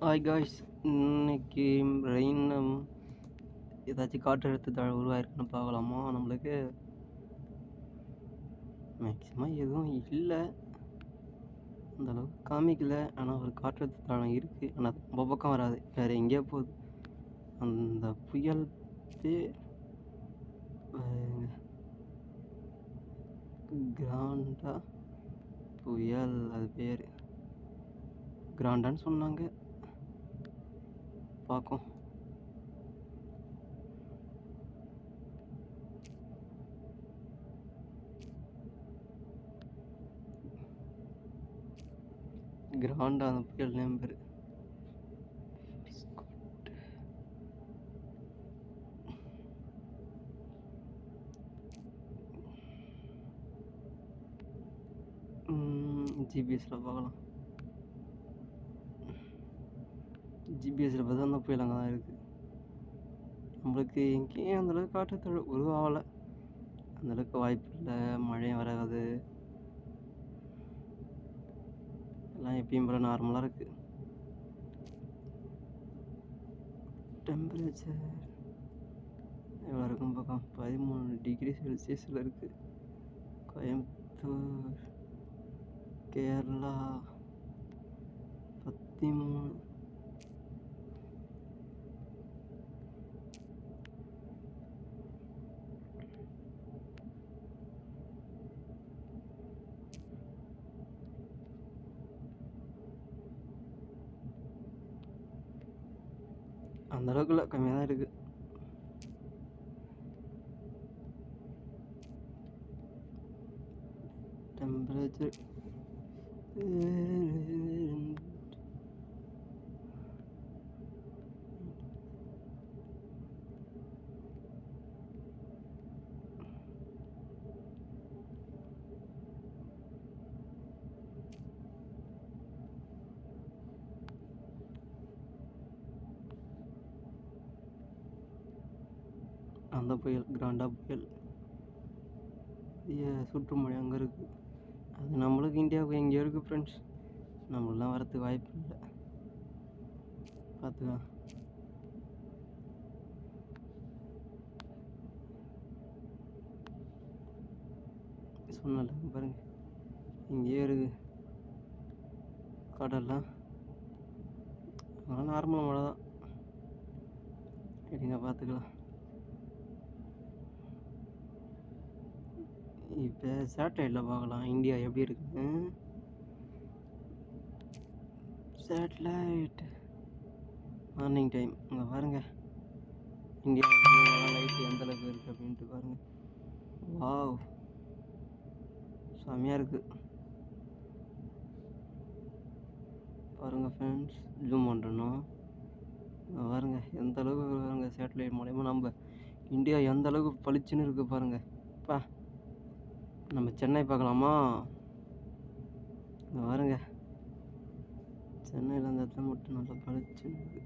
Hi guys இன்னைக்கு rain ஏதாச்சும் காற்றழுத்த தாழ் உருவாயிருக்குன்னு பார்க்கலாமா? நம்மளுக்கு மேக்ஸிமம் எதுவும் இல்லை. அந்த அளவுக்கு காமிக்கல. ஆனால் ஒரு காற்றழுத்த தாழம் இருக்குது ஆனால் அது ரொம்ப பக்கம் வராது. வேறு எங்கேயோ போகுது. அந்த புயல் கிராண்டா புயல் அது பேர். கிராண்டான்னு சொன்னாங்க. பார்க்கும். கிராண்டா அந்த புயல் நேம் பேர். ஜிபிஎஸ்ல பார்க்கலாம். ஜிபிஎஸ்சில் பார்த்தா அந்த புயல் அங்கே தான் இருக்குது நம்மளுக்கு எங்கேயும் அந்தளவுக்கு காற்றழுத்த உருவாகலை. அந்தளவுக்கு வாய்ப்பு இல்லை. மழையும் வராது. எல்லாம் எப்பயும் போல் நார்மலாக இருக்குது டெம்பரேச்சர் எவ்வளோ இருக்கும் பக்கம் பதிமூணு டிகிரி செல்சியஸில் இருக்குது கோயம்புத்தூர் கேரளா பதிமூணு அந்த அளவுக்கு இல்லை கம்மியாக தான் இருக்குது டெம்பரேச்சர் அந்த புயல் கிராண்டா புயல். சுற்றுமொழி அங்கே இருக்குது அது நம்மளுக்கு இந்தியாவுக்கு எங்கேயோ இருக்குது ஃப்ரெண்ட்ஸ் நம்மளாம் வரத்துக்கு வாய்ப்பு இல்லை. பார்த்துக்கலாம் சொன்னல பாருங்க. இங்கேயே இருக்குது கடல்லாம். அதெல்லாம் நார்மல் மழை தான். சரிங்க பார்த்துக்கலாம் இப்போ சேட்டலைட்டில் பார்க்கலாம். இந்தியா எப்படி இருக்குன்னு. சேட்டலைட் மார்னிங் டைம் இங்கே பாருங்கள் இந்தியா லைட் எந்தளவுக்கு இருக்குது அப்படின்ட்டு பாருங்கள் வாவ் செம்மையாக இருக்குது பாருங்கள் ஃப்ரெண்ட்ஸ் ஜூம் பண்ணுறோம் பாருங்க. எந்த அளவுக்கு பாருங்கள் சேட்டலைட் மூலயமா. நம்ம இந்தியா எந்த அளவுக்கு பளிச்சுன்னு இருக்குது பாருங்கள் பா. நம்ம சென்னை பார்க்கலாமா? இங்கே பாருங்க சென்னையில் அந்த இடத்துல மட்டும் நல்லா பளிச்சுன்னு